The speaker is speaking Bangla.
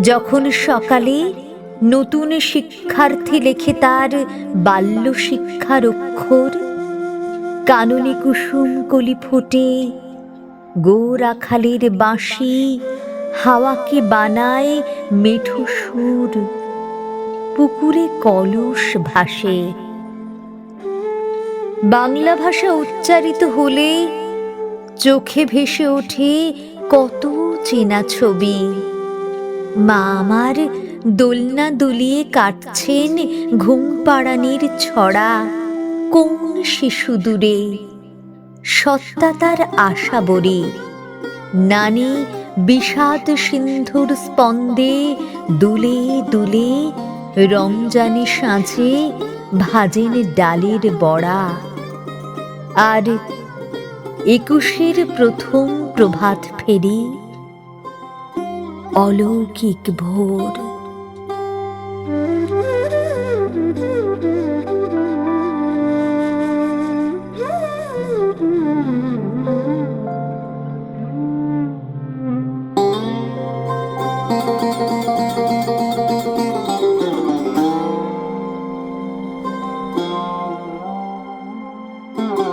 যখন সকালে নতুন শিক্ষার্থী লেখে তার বাল্য শিক্ষার অক্ষর, কাননে কুসুম কলি ফোটে গোরাখালের বাঁশি হাওয়াকে বানায় মেঠো সুর, পুকুরে কলস ভাসে। বাংলা ভাষা উচ্চারিত হলে চোখে ভেসে ওঠে কত চেনা ছবি। মা আমার দোলনা দুলিয়ে কাটছেন ঘুম পাড়ানির ছড়া কোন শিশু দূরে? সত্তা তার আশা বরি। নানি বিষাদ সিন্ধুর স্পন্দে দুলে দুলে রমজানি সাঁঝে ভাজেন ডালের বড়া। আর একুশের প্রথম প্রভাত ফেরি অলৌকিক ভোর